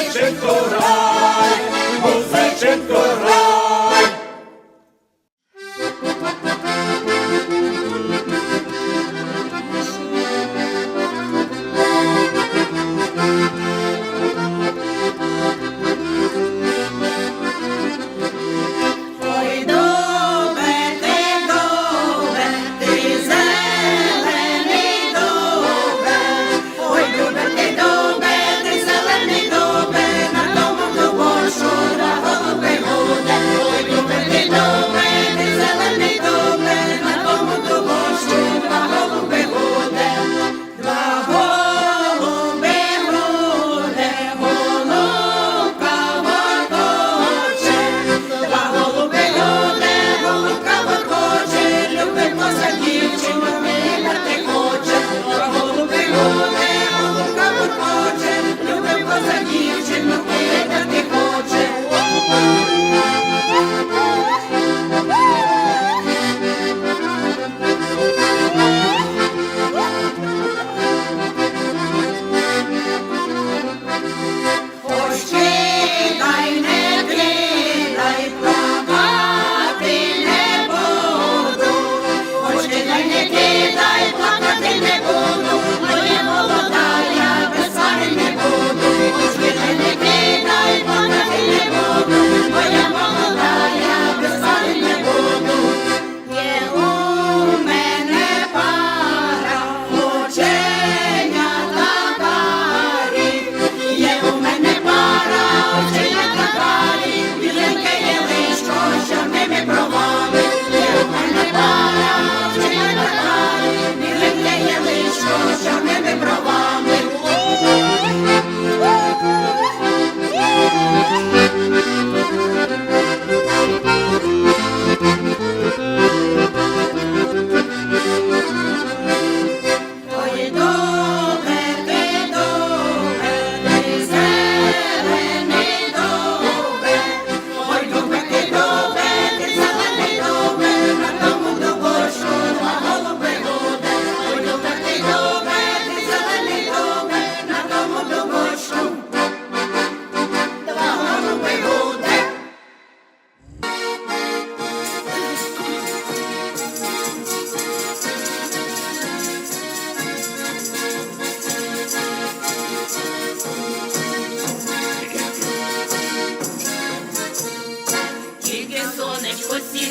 Шевченко,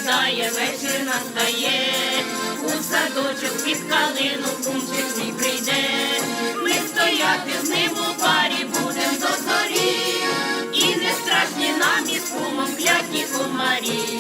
Вітає, вечір настає, у садочок під калину пунчик мій прийде, ми стояти з ним у парі будем до зорі, і не страшні нам із кумом кляті комарі.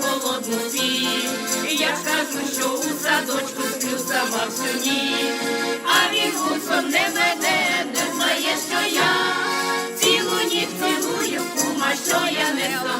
холодноті. Я кажу, що у садочку сплю сама всю ніч, а він гусом не веде, не знає, що я цілу ніч цілую, кума, що я не знаю.